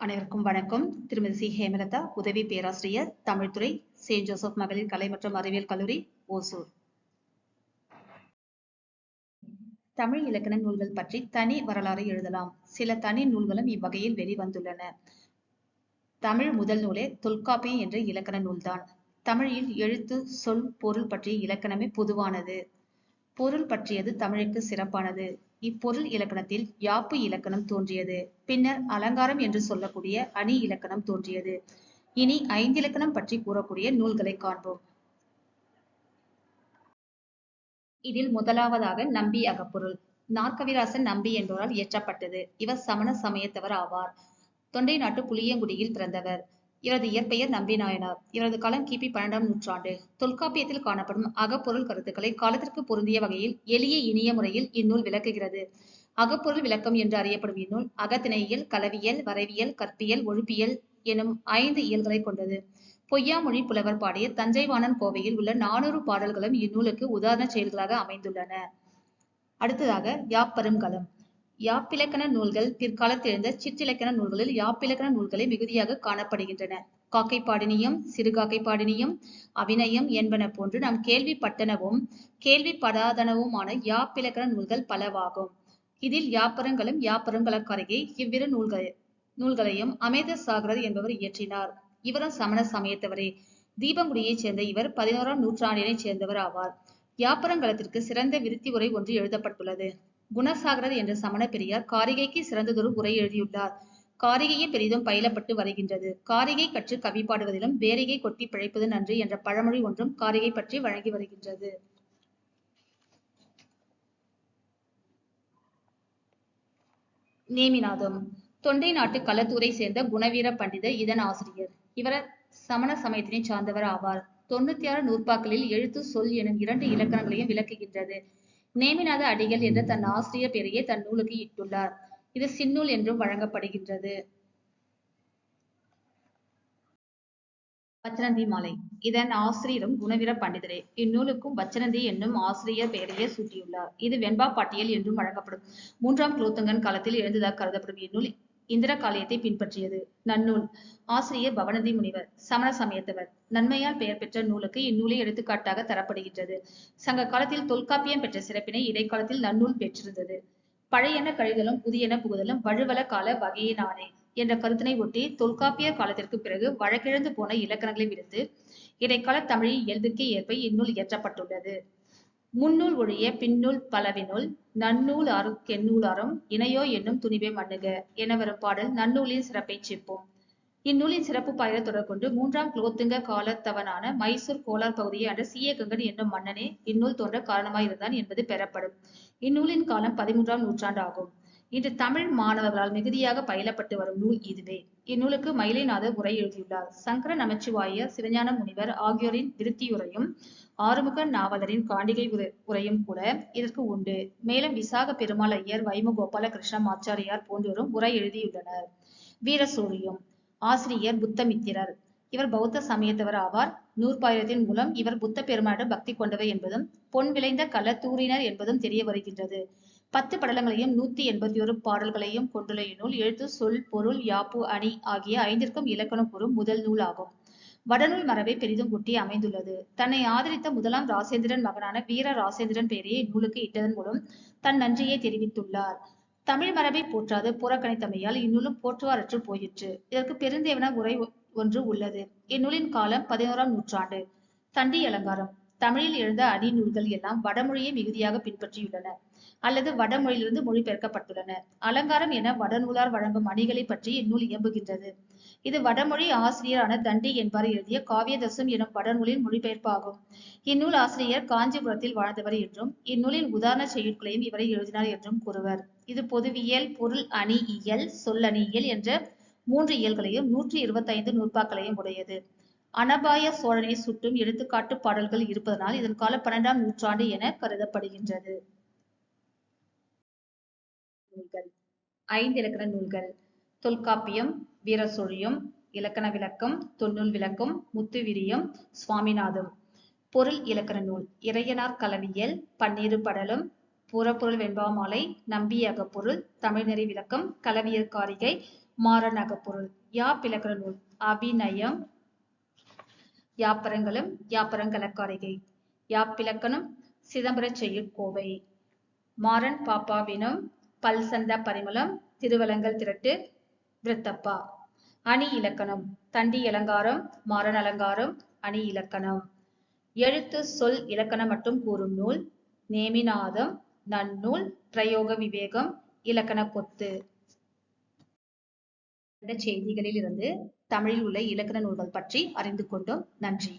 அனைவருக்கும் வணக்கம். திருமதி சி. ஹேமலதா உதவி பேராசிரியர் தமிழ்துறை செயின்ட் ஜோசப் மகளிர் கலை மற்றும் அறிவியல் கல்லூரி ஓசூர். தமிழ் இலக்கண நூல்கள் பற்றி தனி வரலாறு எழுதலாம். சில தனி நூல்களும் இவ்வகையில் வெளிவந்துள்ளன. தமிழ் முதல் நூலே தொல்காப்பியம் என்ற இலக்கண நூல்தான். தமிழில் எழுத்து சொல் பொருள் பற்றிய இலக்கணமே பொதுவானது. பொருள் பற்றியது தமிழுக்கு சிறப்பானது. இப்பொருள் இலக்கணத்தில் யாப்பு இலக்கணம் தோன்றியது. பின்னர் அலங்காரம் என்று சொல்லக்கூடிய அணி இலக்கணம் தோன்றியது. இனி ஐந்திலக்கணம் பற்றி கூறக்கூடிய நூல்களை காண்போம். இதில் முதலாவதாக நம்பி அகப்பொருள். நாற்கவிராசன் நம்பி என்பவரால் இயற்றப்பட்டது. இவர் சமண சமயத்தவர் ஆவார். தொண்டை நாட்டு புளியங்குடியில் பிறந்தவர். இவரது இயற்பெயர் நம்பி நாயனார் இவரது காலம் கிபி பன்னெண்டாம் நூற்றாண்டு. தொல்காப்பியத்தில் காணப்படும் அகப்பொருள் கருத்துக்களை காலத்திற்கு பொருந்திய வகையில் எளிய இனிய முறையில் இந்நூல் விளக்குகிறது. அகப்பொருள் விளக்கம் என்று அறியப்படும் இந்நூல் அகத்திணையியல் கலவியல் வரைவியல் கற்பியல் ஒழுப்பியல் எனும் ஐந்து இயல்களை கொண்டது. பொய்யாமொழி புலவர் பாடிய தஞ்சைவாணன் கோவையில் உள்ள நானூறு பாடல்களும் இந்நூலுக்கு உதாரண செயல்களாக அமைந்துள்ளன. அடுத்ததாக யாப்பருங்கலம். யாப்பிலக்கண நூல்கள் பிற்காலத்தில் எழுந்த சிற்றிலக்கண நூல்களில் யாப்பிலக்கண நூல்களே மிகுதியாக காணப்படுகின்றன. காக்கை பாடினியம் சிறுகாக்கை பாடினியம் அவிநயம் என்பன போன்று நாம் கேள்விப்பட்டனவும் கேள்விப்படாதனவுமான யாப்பிலக்கண நூல்கள் பலவாகும். இதில் யாப்பரங்களும் யாப்பரங்களுக்கருகே இவ்விரு நூல்கள் நூல்களையும் அமேத சாகரர் என்பவர் இயற்றினார். இவரும் சமண சமயத்தவரே. தீபங்குடியைச் சேர்ந்த இவர் பதினோராம் நூற்றாண்டினைச் சேர்ந்தவர் ஆவார். யாப்பரங்கலத்திற்கு சிறந்த விருத்தி உரை ஒன்று எழுதப்பட்டுள்ளது. குணசாகரர் என்ற சமண பெரியார் காரிகைக்கு சிறந்ததொரு உரை எழுதியுள்ளார். காரிகையே பெரிதும் பயிலப்பட்டு வருகின்றது. காரிகை கற்று கவி பாடுவதிலும் வேரிகை கொட்டி பிழைப்பது நன்று என்ற பழமொழி ஒன்றும் காரிகை பற்றி வழங்கி வருகின்றது. நேமிநாதம். தொண்டை நாட்டு களத்தூரை சேர்ந்த குணவீர பண்டிதர் இதன் ஆசிரியர். இவர் சமண சமயத்தினை சார்ந்தவர் ஆவார். தொண்ணூத்தி ஆறு நூற்பாக்களில் எழுத்து சொல் எனும் இரண்டு இலக்கணங்களையும் விளக்குகின்றது. நேமிநாத அடிகள் என்ற தன் ஆசிரியர் பெயரையே தன் நூலுக்கு இட்டுள்ளார். இது சின்னூல் என்றும் வழங்கப்படுகின்றது. பச்சனந்தி மாலை. இதன் ஆசிரியரும் குணவீர பண்டிதரே. இந்நூலுக்கும் பச்சனந்தி என்னும் ஆசிரியர் பெயரையே சூட்டியுள்ளார். இது வெண்பா பாட்டியல் என்றும் வழங்கப்படும். மூன்றாம் குலோத்துங்கன் காலத்தில் எழுந்ததாக கருதப்படும் இந்நூல் இந்திர காலியத்தை பின்பற்றியது. நன்னூல். ஆசிரியர் பவனதி முனிவர் சமண சமயத்தவர். நன்மையால் பெயர் பெற்ற நூலுக்கு இந்நூலை எடுத்துக்காட்டாக தரப்படுகின்றது. சங்க காலத்தில் தொல்காப்பியம் பெற்ற சிறப்பினை இடைக்காலத்தில் நன்னூல் பெற்றிருந்தது. பழையன கழிதலும் புதியன புகுதலும் வழுவல கால வகையினானே என்ற கருத்தினை ஒட்டி தொல்காப்பியர் காலத்திற்கு பிறகு வழக்கிழந்து போன இலக்கணங்களை விடுத்து இடைக்கால தமிழின் இயல்புக்கே ஏற்ப இந்நூல் இயற்றப்பட்டுள்ளது. முன்னூல் ஒழிய பின்னூல் பலவினுள் நன்னூல் அருக்கென்னூல் அறம் இணையோ என்னும் துணிவே மண்ணுக. என வரும் பாடல் நன்னூலின் சிறப்பை சிப்போம் இந்நூலின் சிறப்பு பயிர தொடர்கொண்டு மூன்றாம் குலோத்துங்க காலத்தவனான மைசூர் கோலார் பகுதியை ஆண்ட சீயகங்கன் என்னும் மன்னனே இந்நூல் தோன்ற காரணமாயிருந்தான் என்பது பெறப்படும். இந்நூலின் காலம் பதிமூன்றாம் நூற்றாண்டு ஆகும் இன்று தமிழ் மாணவர்களால் மிகுதியாக பயிலப்பட்டு வரும் நூல் இதுவே. இந்நூலுக்கு மயிலைநாதர் உரை எழுதியுள்ளார். சங்கர நமச்சிவாய சிவஞான முனிவர் ஆகியோரின் திருத்தியுரையும் ஆறுமுக நாவலரின் காண்டிகை உரையும் கூட இதற்கு உண்டு. மேலும் விசாக பெருமாள் ஐயர் வைமகோபால கிருஷ்ண ஆச்சாரியார் போன்றோரும் உரை எழுதியுள்ளனர். வீரசூரியம் ஆசிரியர் புத்தமித்திரர். இவர் பௌத்த சமயத்தவர் ஆவார். நூற்பாயிரத்தின் மூலம் இவர் புத்த பெருமாடு பக்தி கொண்டவர் என்பதும் பொன் விளைந்த களத்தூரினர் என்பதும் தெரிய வருகின்றது. பத்து படலங்களையும் நூத்தி எண்பத்தி ஒரு பாடல்களையும் கொண்டுள்ள இந்நூல் எழுத்து சொல் பொருள் யாப்பு அணி ஆகிய ஐந்திற்கும் இலக்கணம் கூறும் முதல் நூல் ஆகும். வடநூல் மரபை பெரிதும் ஒட்டி அமைந்துள்ளது. தன்னை ஆதரித்த முதலாம் ராசேந்திரன் மகனான வீர ராசேந்திரன் பெயரையே இந்நூலுக்கு இட்டதன் மூலம் தன் நன்றியை தெரிவித்துள்ளார். தமிழ் மரபை போற்றாது புறக்கணித்தமையால் இந்நூலும் போற்றுவாரற்று போயிற்று. இதற்கு பெருந்தேவன உரை ஒன்று உள்ளது. இந்நூலின் காலம் பதினோராம் நூற்றாண்டு. தண்டி அலங்காரம். தமிழில் எழுந்த அடி நூல்கள் எல்லாம் வடமொழியை மிகுதியாக பின்பற்றியுள்ளன. அல்லது வடமொழியிலிருந்து மொழிபெயர்க்கப்பட்டுள்ளன. அலங்காரம் என வடநூலார் வழங்கும் அணிகளை பற்றி இந்நூல் இயம்புகின்றது. இது வடமொழி ஆசிரியரான தண்டி என்பார் எழுதிய காவியதசம் எனும் வடநூலின் மொழிபெயர்ப்பாகும். இந்நூல் ஆசிரியர் காஞ்சிபுரத்தில் வாழ்ந்தவர் என்றும் இந்நூலின் உதாரண செய்யுட்களையும் இவரை எழுதினார் என்றும் கூறுவர். இது பொதுவியல் பொருள் அணி இயல் சொல்லணியியல் என்ற மூன்று இயல்களையும் நூற்றி இருபத்தைந்து நூற்பாக்களையும் உடையது. அனபாய சோழனை சுட்டும் எடுத்துக்காட்டு பாடல்கள் இருப்பதனால் இதன் கால பன்னெண்டாம் நூற்றாண்டு என கருதப்படுகின்றது. நூல்கள். ஐந்து இலக்கண நூல்கள். தொல்காப்பியம் வீரசொழியம் இலக்கண விளக்கம் தொன்னூல் விளக்கம் முத்துவிரியம் சுவாமிநாதம். பொருள் இலக்கண நூல். இறையனார் கலவியல் பன்னீரு படலம் புறப்பொருள் வெண்பாமாலை நம்பி அகப்பொருள் தமிழ்நெறி விளக்கம் கலவியல் காரிகை மாறன் அகப்பொருள் யாப் இலக்கண நூல்? அபிநயம் யாப்பரங்களும் யாப்பரங்கலக்காரிகை யாப்பிலக்கணம் சிதம்பரச் செய்யுட்கோவை மாறன் பாப்பாவினம் பல்சந்த பரிமளம் திருவலங்கல் திரட்டு விருத்தப்பா. அணி இலக்கணம் தண்டி அலங்காரம் மாறன் அலங்காரம் அணி இலக்கணம். எழுத்து சொல் இலக்கணம் மட்டும் கூறும் நூல் நேமிநாதம் நன்னூல் பிரயோக விவேகம் இலக்கண கொத்து. இந்த செய்திகளில் இருந்து தமிழில் உள்ள இலக்கண நூல்கள் பற்றி அறிந்து கொண்டோம். நன்றி.